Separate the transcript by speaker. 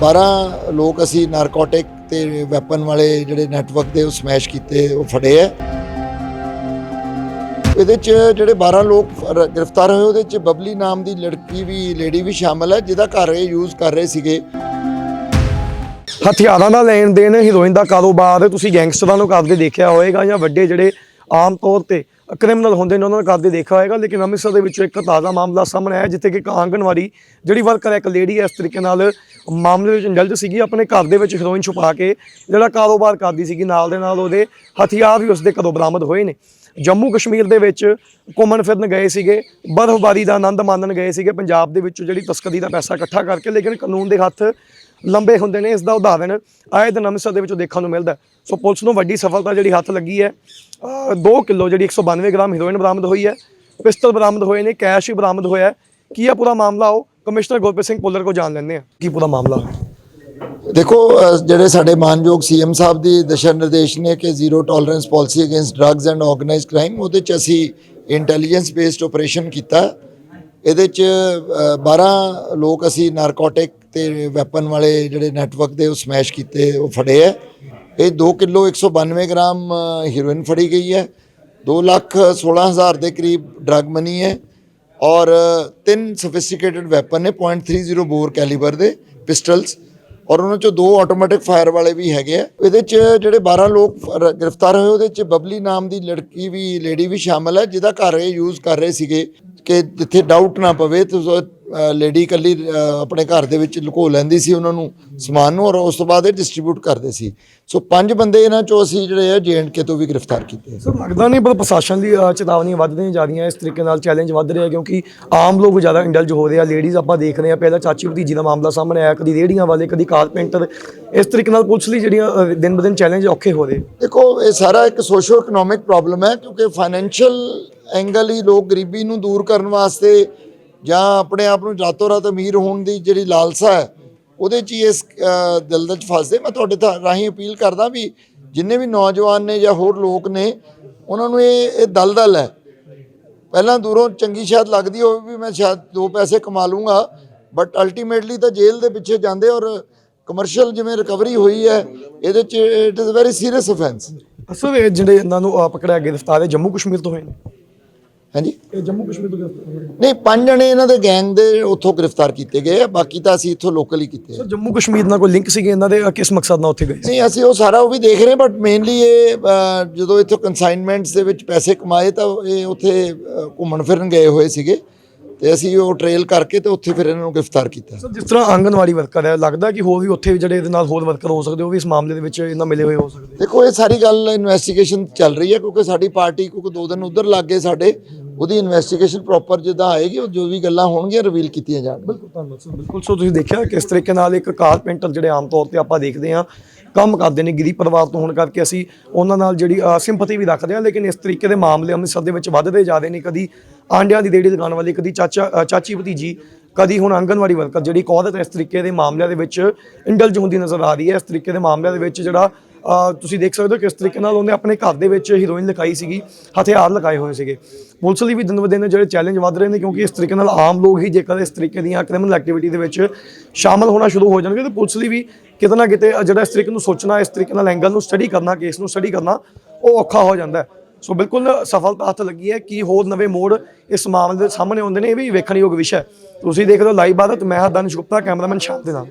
Speaker 1: 12 ਲੋਕ ਅਸੀਂ ਨਾਰਕੋਟਿਕ ਤੇ ਵੈਪਨ ਵਾਲੇ ਜਿਹੜੇ ਨੈਟਵਰਕ ਦੇ ਉਹ ਸਮੈਸ਼ ਕੀਤੇ, ਉਹ ਫੜੇ ਆ। ਇਹਦੇ ਚ ਜਿਹੜੇ 12 ਲੋਕ ਗ੍ਰਿਫਤਾਰ ਹੋਏ, ਉਹਦੇ ਚ ਬਬਲੀ ਨਾਮ ਦੀ ਲੜਕੀ ਵੀ ਲੇਡੀ ਵੀ ਸ਼ਾਮਲ ਹੈ, ਜਿਹਦਾ ਘਰ ਇਹ ਯੂਜ਼ ਕਰ ਰਹੇ ਸੀਗੇ।
Speaker 2: ਹਥਿਆਰਾਂ ਦਾ ਲੈਣ ਦੇਣ ਹੀਰੋਇਨ ਦਾ ਕਾਰੋਬਾਰ, ਤੁਸੀਂ ਗੈਂਗਸਟਰਾਂ ਨੂੰ ਕਰਦੇ ਦੇਖਿਆ ਹੋਵੇਗਾ ਜਾਂ ਵੱਡੇ ਜਿਹੜੇ ਆਮ ਤੌਰ ਤੇ ਕ੍ਰਿਮੀਨਲ ਹੁੰਦੇ ਨੇ, ਉਹਨਾਂ ਨੂੰ ਕਰਦੇ ਦੇਖਿਆ ਹੋਏਗਾ, ਲੇਕਿਨ ਅੰਮ੍ਰਿਤਸਰ ਦੇ ਵਿੱਚੋਂ ਇੱਕ ਤਾਜ਼ਾ ਮਾਮਲਾ ਸਾਹਮਣੇ ਆਇਆ, ਜਿੱਥੇ ਕਿ ਇੱਕ ਆਂਗਣਵਾੜੀ ਜਿਹੜੀ ਵਰਕਰ ਹੈ ਇੱਕ ਲੇਡੀ ਇਸ ਤਰੀਕੇ ਨਾਲ ਮਾਮਲੇ ਵਿੱਚ ਇੰਡਲਜ ਸੀਗੀ, ਆਪਣੇ ਘਰ ਦੇ ਵਿੱਚ ਹੀਰੋਇਨ ਛੁਪਾ ਕੇ, ਜਿਹੜਾ ਕਾਰੋਬਾਰ ਕਰਦੀ ਸੀਗੀ, ਨਾਲ ਦੇ ਨਾਲ ਉਹਦੇ ਹਥਿਆਰ ਵੀ ਉਸਦੇ ਘਰੋਂ ਬਰਾਮਦ ਹੋਏ ਨੇ। ਜੰਮੂ ਕਸ਼ਮੀਰ ਦੇ ਵਿੱਚ ਘੁੰਮਣ ਫਿਰਨ ਗਏ ਸੀਗੇ, ਬਰਫ਼ਬਾਰੀ ਦਾ ਆਨੰਦ ਮਾਣਨ ਗਏ ਸੀਗੇ, ਪੰਜਾਬ ਦੇ ਵਿੱਚੋਂ ਜਿਹੜੀ ਤਸਕਰੀ ਦਾ ਪੈਸਾ ਇਕੱਠਾ ਕਰਕੇ, ਲੇਕਿਨ ਕਾਨੂੰਨ ਦੇ ਹੱਥ ਲੰਬੇ ਹੁੰਦੇ ਨੇ, ਇਸ ਦਾ ਉਦਾਹਰਣ ਆਏ ਦਿਨ ਅੰਮ੍ਰਿਤਸਰ ਦੇ ਵਿੱਚੋਂ ਦੇਖਣ ਨੂੰ ਮਿਲਦਾ ਸੋ ਪੁਲਿਸ ਨੂੰ ਵੱਡੀ ਸਫਲਤਾ ਜਿਹੜੀ ਹੱਥ ਲੱਗੀ ਹੈ 2 ਕਿਲੋ ਜਿਹੜੀ 192 ਗ੍ਰਾਮ ਹੀਰੋਇਨ ਬਰਾਮਦ ਹੋਈ ਹੈ, ਪਿਸਤਲ ਬਰਾਮਦ ਹੋਏ ਨੇ, ਕੈਸ਼ ਹੀ ਬਰਾਮਦ ਹੋਇਆ ਕੀ ਆ ਪੂਰਾ ਮਾਮਲਾ? ਉਹ ਕਮਿਸ਼ਨਰ ਗੁਰਪ੍ਰੀਤ ਸਿੰਘ ਪੁੱਲਰ ਕੋ ਜਾਣ ਲੈਂਦੇ ਆ ਕੀ ਪੂਰਾ ਮਾਮਲਾ?
Speaker 1: ਦੇਖੋ ਜਿਹੜੇ ਸਾਡੇ ਮਾਨਯੋਗ ਸੀਐਮ ਸਾਹਿਬ ਦੀ ਦਿਸ਼ਾ ਨਿਰਦੇਸ਼ ਨੇ ਕਿ zero tolerance policy against drugs and organised crime ਉਹਦੇ ਚ ਅਸੀਂ ਇੰਟੈਲੀਜੈਂਸ ਬੇਸਡ ਆਪਰੇਸ਼ਨ ਕੀਤਾ। ਇਹਦੇ ਚ ਅਹ, 12 ਲੋਕ ਅਸੀਂ ਨਾਰਕੋਟਿਕ ਤੇ ਵੈਪਨ ਵਾਲੇ ਜਿਹੜੇ ਨੈਟਵਰਕ ਦੇ ਉਹ ਸਮੈਸ਼ ਕੀਤੇ ਉਹ ਫੜੇ ਹੈ ਇਹ 2 ਕਿਲੋ 192 ਗ੍ਰਾਮ ਹੀਰੋਇਨ ਫੜੀ ਗਈ ਹੈ। 2 ਲੱਖ 16 ਹਜ਼ਾਰ ਦੇ ਕਰੀਬ ਡਰੱਗ ਮਨੀ ਹੈ। ਔਰ ਤਿੰਨ ਸੋਫਿਸਟੀਕੇਟਡ ਵੈਪਨ ਨੇ .30 ਬੋਰ ਕੈਲੀਬਰ ਦੇ ਪਿਸਟਲਸ ਔਰ ਉਹਨਾਂ ਚੋਂ ਦੋ ਆਟੋਮੈਟਿਕ ਫਾਇਰ ਵਾਲੇ ਵੀ ਹੈਗੇ ਆ। ਇਹਦੇ ਚ ਜਿਹੜੇ 12 ਲੋਕ ਗ੍ਰਿਫਤਾਰ ਹੋਏ, ਉਹਦੇ ਚ ਬਬਲੀ ਨਾਮ ਦੀ ਲੜਕੀ ਵੀ ਲੇਡੀ ਵੀ ਸ਼ਾਮਲ ਹੈ, ਜਿਹਦਾ ਘਰ ਇਹ ਯੂਜ਼ ਕਰ ਰਹੇ ਸੀਗੇ ਕਿ ਜਿੱਥੇ ਡਾਊਟ ਨਾ ਪਵੇ, ਤੇ ਲੇਡੀ ਇਕੱਲੀ ਆਪਣੇ ਘਰ ਦੇ ਵਿੱਚ ਲੁਕੋ ਲੈਂਦੀ ਸੀ ਉਹਨਾਂ ਨੂੰ ਸਮਾਨ ਨੂੰ ਔਰ ਉਸ ਤੋਂ ਬਾਅਦ ਇਹ ਡਿਸਟ੍ਰੀਬਿਊਟ ਕਰਦੇ ਸੀ। ਸੋ ਪੰਜ ਬੰਦੇ ਇਹਨਾਂ ਚੋਂ ਅਸੀਂ ਜਿਹੜੇ ਆ ਕੇ ਤੋਂ ਵੀ ਗ੍ਰਿਫਤਾਰ ਕੀਤੇ
Speaker 2: ਸਰ ਲੱਗਦਾ ਨਹੀਂ ਪਰ ਪ੍ਰਸ਼ਾਸਨ ਦੀ ਅ, ਚੇਤਾਵਨੀਆਂ ਵੱਧਦੀਆਂ ਜਾ ਰਹੀਆਂ ਇਸ ਤਰੀਕੇ ਨਾਲ ਚੈਲੰਜ ਵੱਧ ਰਿਹਾ ਕਿਉਂਕਿ ਆਮ ਲੋਕ ਜ਼ਿਆਦਾ ਇੰਡਲਜ ਹੋ ਰਹੇ ਆ ਲੇਡੀਜ਼ ਆਪਾਂ ਦੇਖ ਰਹੇ ਆ ਪਹਿਲਾਂ ਚਾਚੀ ਭਤੀਜੀ ਦਾ ਮਾਮਲਾ ਸਾਹਮਣੇ ਆਇਆ ਕਦੀ ਰੇਹੜੀਆਂ ਵਾਲੇ ਕਦੀ ਕਾਰਪੈਂਟਰ ਇਸ ਤਰੀਕੇ ਨਾਲ ਪੁਲਿਸ ਲਈ ਜਿਹੜੀਆਂ ਦਿਨ ਬ ਦਿਨ ਚੈਲੰਜ ਔਖੇ ਹੋ ਰਹੇ।
Speaker 1: ਦੇਖੋ ਇਹ ਸਾਰਾ ਇੱਕ ਸੋਸ਼ੋ ਇਕਨੋਮਿਕ ਪ੍ਰੋਬਲਮ ਹੈ ਕਿਉਂਕਿ ਫਾਈਨੈਂਸ਼ੀਅਲ ਐਂਗਲ ਹੀ ਲੋਕ ਗਰੀਬੀ ਨੂੰ ਦੂਰ ਕਰਨ ਵਾਸਤੇ ਜਾਂ ਆਪਣੇ ਆਪ ਨੂੰ ਰਾਤੋਂ ਰਾਤ ਅਮੀਰ ਹੋਣ ਦੀ ਜਿਹੜੀ ਲਾਲਸਾ ਹੈ ਉਹਦੇ 'ਚ ਹੀ ਇਸ ਅ, ਦਲਦਲ 'ਚ ਫਸਦੇ। ਮੈਂ ਤੁਹਾਡੇ ਤਾਂ ਰਾਹੀਂ ਅਪੀਲ ਕਰਦਾ ਵੀ ਜਿੰਨੇ ਵੀ ਨੌਜਵਾਨ ਨੇ ਜਾਂ ਹੋਰ ਲੋਕ ਨੇ ਉਹਨਾਂ ਨੂੰ ਇਹ ਇਹ ਦਲਦਲ ਹੈ। ਪਹਿਲਾਂ ਦੂਰੋਂ ਚੰਗੀ ਸ਼ਾਇਦ ਲੱਗਦੀ ਹੋਵੇ ਵੀ ਮੈਂ ਸ਼ਾਇਦ ਦੋ ਪੈਸੇ ਕਮਾ ਲੂੰਗਾ ਬਟ ਅਲਟੀਮੇਟਲੀ ਤਾਂ ਜੇਲ੍ਹ ਦੇ ਪਿੱਛੇ ਜਾਂਦੇ ਔਰ ਕਮਰਸ਼ੀਅਲ ਜਿਵੇਂ ਰਿਕਵਰੀ ਹੋਈ ਹੈ ਇਹਦੇ 'ਚ it is very serious offence
Speaker 2: ਅਸਲ ਇਹ ਜਿਹੜੇ ਇਹਨਾਂ ਨੂੰ ਅ, ਪਕੜਿਆ ਗ੍ਰਿਫਤਾਰ ਹੈ ਜੰਮੂ ਕਸ਼ਮੀਰ ਤੋਂ ਹੋਏ ਨੇ।
Speaker 1: ਹਾਂਜੀ?
Speaker 2: ਇਹ ਜੰਮੂ ਕਸ਼ਮੀਰ ਤੋਂ ਗ੍ਰਿਫਤਾਰ ਹੋਏ
Speaker 1: ਨਹੀਂ ਪੰਜ ਜਣੇ ਇਹਨਾਂ ਦੇ ਗੈਂਗ ਦੇ ਉੱਥੋਂ ਗ੍ਰਿਫਤਾਰ ਕੀਤੇ ਗਏ ਆ ਬਾਕੀ ਤਾਂ ਅਸੀਂ ਇੱਥੋਂ ਲੋਕਲ ਹੀ ਕੀਤੇ ਆ।
Speaker 2: ਸਰ ਜੰਮੂ ਕਸ਼ਮੀਰ ਨਾਲ ਕੋਈ ਲਿੰਕ ਸੀਗੇ ਇਹਨਾਂ ਦੇ ਕਿਸ ਮਕਸਦ ਨਾਲ ਉੱਥੇ ਗਏ? ਸੀ
Speaker 1: ਨਹੀਂ ਅਸੀਂ ਉਹ ਸਾਰਾ ਉਹ ਵੀ ਦੇਖ ਰਹੇ ਬਟ ਮੇਨਲੀ ਇਹ ਅ, ਜਦੋਂ ਇੱਥੋਂ ਕਨਸਾਈਨਮੈਂਟਸ ਦੇ ਵਿੱਚ ਪੈਸੇ ਕਮਾਏ ਤਾਂ ਇਹ ਉੱਥੇ ਅ, ਘੁੰਮਣ ਫਿਰਨ ਗਏ ਹੋਏ ਸੀਗੇ। ਤੇ ਅਸੀਂ ਉਹ ਟ੍ਰੇਲ ਕਰਕੇ ਤੇ ਉੱਥੇ ਫਿਰ ਇਹਨਾਂ ਨੂੰ ਗ੍ਰਿਫਤਾਰ ਕੀਤਾ।
Speaker 2: ਸਰ ਜਿਸ ਤਰ੍ਹਾਂ ਆਂਗਨਵਾੜੀ ਵਰਕਰ ਹੈ ਲੱਗਦਾ ਕਿ ਹੋਰ ਵੀ ਉੱਥੇ ਜਿਹੜੇ ਇਹਦੇ ਨਾਲ ਹੋਰ ਵਰਕਰ ਹੋ ਸਕਦੇ ਉਹ ਵੀ ਇਸ ਮਾਮਲੇ ਦੇ ਵਿੱਚ ਇਹਨਾਂ ਮਿਲੇ ਹੋਏ ਹੋ ਸਕਦੇ।
Speaker 1: ਦੇਖੋ ਇਹ ਸਾਰੀ ਗੱਲ ਇਨਵੈਸਟੀਗੇਸ਼ਨ ਚੱਲ ਰਹੀ ਹੈ ਕਿਉਂਕਿ ਸਾਡੀ ਪਾਰਟੀ ਕਿਉਂਕਿ ਦੋ ਦਿਨ ਉਧਰ ਲੱਗ ਗਏ ਸਾਡੇ ਉਹਦੀ ਇਨਵੈਸਟੀਗੇਸ਼ਨ ਪ੍ਰੋਪਰ ਜਿੱਦਾਂ ਆਏਗੀ ਉਹ ਜੋ ਵੀ ਗੱਲਾਂ ਹੋਣਗੀਆਂ ਰਿਵੀਲ ਕੀਤੀਆਂ ਜਾਣਗੀਆਂ।
Speaker 2: ਬਿਲਕੁਲ ਧੰਨਵਾਦ ਸਰ ਬਿਲਕੁਲ। ਸੋ ਤੁਸੀਂ ਦੇਖਿਆ ਕਿਸ ਤਰੀਕੇ ਨਾਲ ਇੱਕ ਕਾਰਪੈਂਟਰ ਜਿਹੜੇ ਆਮ ਤੌਰ ਤੇ ਆਪਾਂ ਦੇਖਦੇ ਹਾਂ ਕੰਮ ਕਰਦੇ ਨੇ, ਗਰੀਬ ਪਰਿਵਾਰ ਤੋਂ ਹੋਣ ਕਰਕੇ ਅਸੀਂ ਉਹਨਾਂ ਨਾਲ ਜਿਹੜੀ ਸਿੰਪਥੀ ਵੀ ਰੱਖਦੇ ਹਾਂ, ਲੇਕਿਨ ਇਸ ਤਰੀਕੇ ਦੇ ਮਾਮਲੇ ਅੰਮ੍ਰਿਤਸਰ ਦੇ ਵਿੱਚ ਵੱਧਦੇ ਜਾ ਰਹੇ ਨੇ। ਕਦੀ ਆਂਡਿਆਂ ਦੀ ਰੇਹੜੀ ਲਗਾਉਣ ਵਾਲੀ, ਕਦੀ ਚਾਚਾ ਚਾਚੀ ਭਤੀਜੀ, ਕਦੀ ਹੁਣ ਆਂਗਨਵਾੜੀ ਵਰਕਰ, ਜਿਹੜੀ ਕੌਦਤ ਇਸ ਤਰੀਕੇ ਦੇ ਮਾਮਲਿਆਂ ਦੇ ਵਿੱਚ ਇੰਡਲਜ ਹੁੰਦੀ ਨਜ਼ਰ ਆ ਰਹੀ ਹੈ। ਇਸ ਤਰੀਕੇ ਦੇ ਮਾਮਲਿਆਂ ਦੇ ਵਿੱਚ ਜਿਹੜਾ ਤੁਸੀਂ ਦੇਖ ਸਕਦੇ ਹੋ ਕਿਸ ਤਰੀਕੇ ਨਾਲ ਉਹਨੇ ਆਪਣੇ ਘਰ ਦੇ ਵਿੱਚ ਹੀਰੋਇਨ ਲਗਾਈ ਸੀਗੀ, ਹਥਿਆਰ ਲਗਾਏ ਹੋਏ ਸੀਗੇ। ਪੁਲਿਸ ਲਈ ਵੀ ਦਿਨ ਬ ਦਿਨ ਜਿਹੜੇ ਚੈਲੰਜ ਵੱਧ ਰਹੇ ਨੇ ਕਿਉਂਕਿ ਇਸ ਤਰੀਕੇ ਨਾਲ ਆਮ ਲੋਕ ਹੀ ਜੇਕਰ ਇਸ ਤਰੀਕੇ ਦੀਆਂ ਕ੍ਰਿਮੀਨਲ ਐਕਟੀਵਿਟੀ ਦੇ ਵਿੱਚ ਸ਼ਾਮਲ ਹੋਣਾ ਸ਼ੁਰੂ ਹੋ ਜਾਣਗੇ ਤਾਂ ਪੁਲਿਸ ਲਈ ਵੀ ਕਿਤੇ ਨਾ ਕਿਤੇ ਜਿਹੜਾ ਇਸ ਤਰੀਕੇ ਨੂੰ ਸੋਚਣਾ, ਇਸ ਤਰੀਕੇ ਨਾਲ ਐਂਗਲ ਨੂੰ ਸਟੱਡੀ ਕਰਨਾ ਕੇਸ ਨੂੰ ਸਟੱਡੀ ਕਰਨਾ, ਉਹ ਔਖਾ ਹੋ ਜਾਂਦਾ ਹੈ। ਸੋ ਬਿਲਕੁਲ ਸਫਲਤਾ ਹੱਥ ਲੱਗੀ ਹੈ ਕਿ ਹੋਰ ਨਵੇਂ ਮੋੜ ਇਸ ਮਾਮਲੇ ਦੇ ਸਾਹਮਣੇ ਆਉਂਦੇ ਨੇ, ਇਹ ਵੀ ਵੇਖਣਯੋਗ ਵਿਸ਼ਾ ਹੈ। ਤੁਸੀਂ ਦੇਖ ਰਹੇ ਹੋ ਲਾਈਵ ਬਾਦਤ ਮੈਂ ਹਾਂ ਦਾਨਿਸ਼ ਗੁਪਤਾ, ਕੈਮਰਾਮੈਨ ਸ਼ਾਮ ਦੇ ਨਾਲ।